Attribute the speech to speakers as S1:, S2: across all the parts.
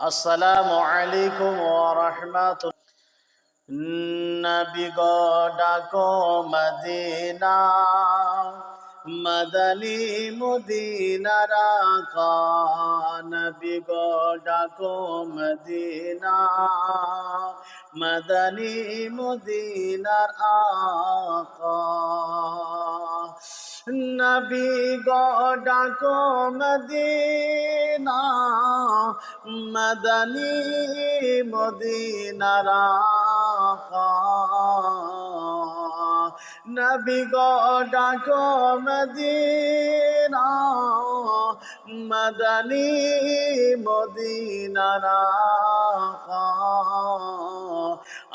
S1: আসসালামু আলাইকুম ওয়া রাহমাতুল্লাহ নবী গো ডাকো মদিনা মদনী মদিনার আকা। নবী গো ডাকো মদিনা মদনী মদিনার আকা। নবী গো ডাকো মদিনা, মদনী মদিনার নবী গো ডাকো মদিনা, মদনী মদিনার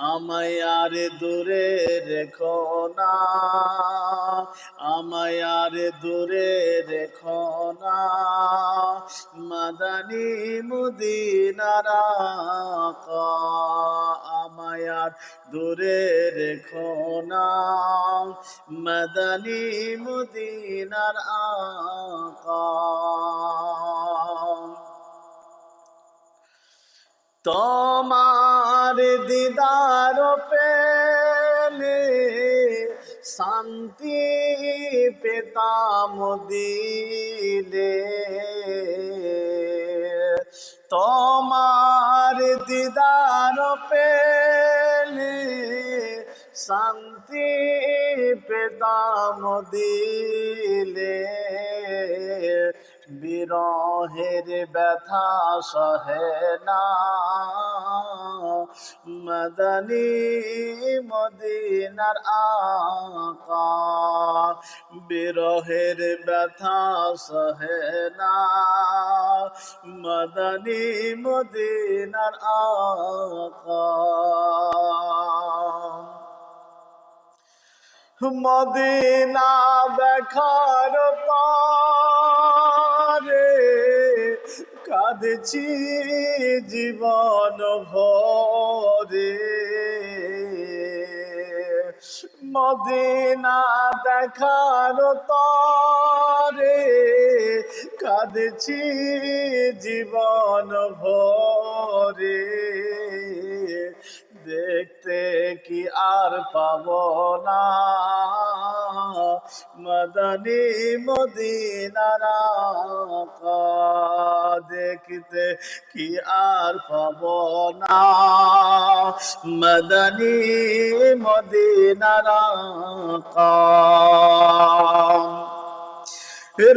S1: আমায় আর দূরে রেখো না। আমায় আর দূরে রেখো না। মাদানি মুদিনার আকা, আমায় আর দূরে রেখো না। মাদানি মুদিনার আকা। তোমার দিদার শান্তি পেতাম দিলে। তোমার দিদার পেলে শান্তি পেতাম দিলে। বিরহের ব্যথা সহে না। মদনী মদিনার আকা বিরহের ব্যথা সহে না। মদনী মদিনার আকা মদিনা দেখার পারে কাঁদছি জীবন ভরে। মদিনা দেখার তরে কাঁদছি জীবন ভরে। দেখতে কি আর পাব না? মদনী মদিনার দেখতে কি আর পাব না। মদনী মদিনার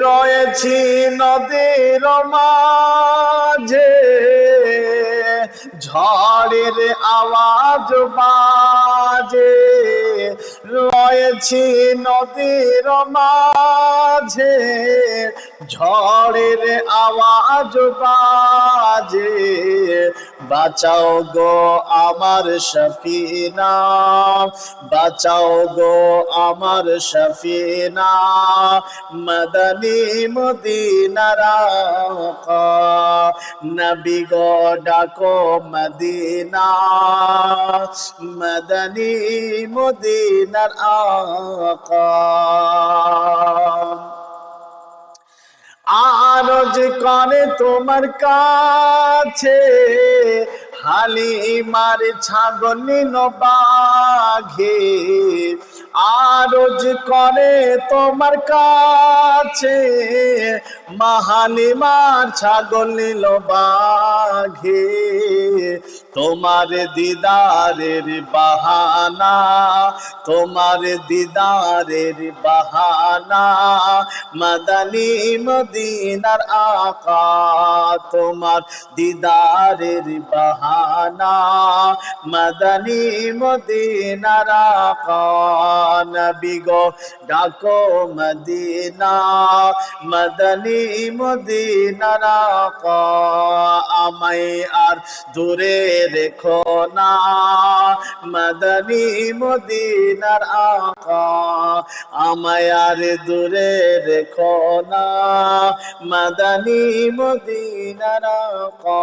S1: রয়েছি নদীর মাঝে, ঝড়ের আওয়াজ বাজে। রয়েছি নদীর মাঝে ঝড়ের আওয়াজ বাজে। বাঁচাও গো আমার সফিনা বাঁচাও গো আমার সফিনা মদনী মদিনার নবী গো ডাকো মদিনা, মদনী মদিনার আকা। আরজ করে তোমার কাছে হালিমার ছাগল বাঘে আরজ করে তোমার কাছে। মাহালিমার ছাগল নিল বাঘে তোমার দিদারের বাহানা, তোমার দিদারের বাহানা। মাদানী মদিনার আকা তোমার দিদারের বাহানা। মাদানী মদিনার নবী ডাকো মদিনা। মদনী মদিনার আমায় আর দূরে রেখো না। মদনী মদিনার আকা। আমায় আর দূরে রেখো না। মদনী মদিনার আকা